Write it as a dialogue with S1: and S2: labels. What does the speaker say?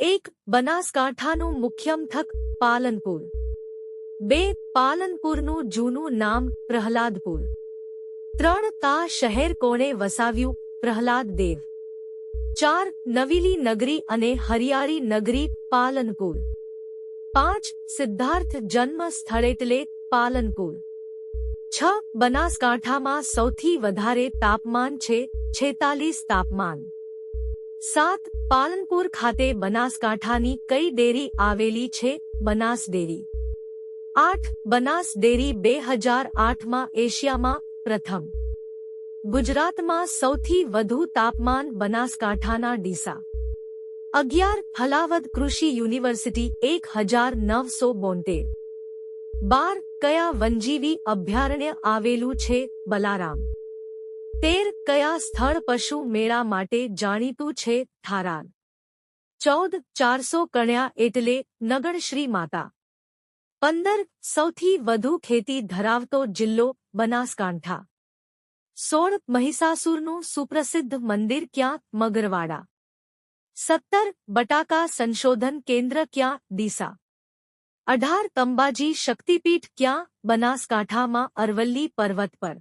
S1: એક બનાસકાંઠાનું મુખ્યમથક પાલનપુર. બે, પાલનપુરનું જૂનું નામ પ્રહલાદપુર. ત્રણ, તા શહેર કોણે વસાવ્યું પ્રહલાદ દેવ ચાર, નવીલી નગરી અને હરિયાળી નગરી પાલનપુર. પાંચ, સિદ્ધાર્થ જન્મ સ્થળ એટલે પાલનપુર. છ, બનાસકાંઠામાં સૌથી વધારે તાપમાન છે છેતાલીસ તાપમાન. સાત, પાલનપુર ખાતે બનાસકાંઠાની કઈ ડેરી આવેલી છે? બનાસ ડેરી. આઠ, બનાસ ડેરી બે હજાર આઠમાં એશિયામાં પ્રથમ. ગુજરાતમાં સૌથી વધુ તાપમાન બનાસકાંઠાના ડીસા. અગિયાર, ફલાવદ કૃષિ યુનિવર્સિટી એક હજાર નવસો બોતેર. બાર, કયા વનજીવી અભયારણ્ય આવેલું છે? બલારામ. તેર કયા સ્થળ પશુ મેળા માટે જાણીતું છે થારાન ચૌદ ચારસો કણ્યા એટલે નગરશ્રી માતા પંદર સૌથી વધુ ખેતી ધરાવતો જિલ્લો બનાસકાંઠા સોળ મહિષાસુરનું સુપ્રસિદ્ધ મંદિર ક્યાં મગરવાડા સત્તર બટાકા સંશોધન કેન્દ્ર ક્યાં ડીસા અઢાર તંબાજી શક્તિપીઠ ક્યાં બનાસકાંઠામાં અરવલ્લી પર્વત પર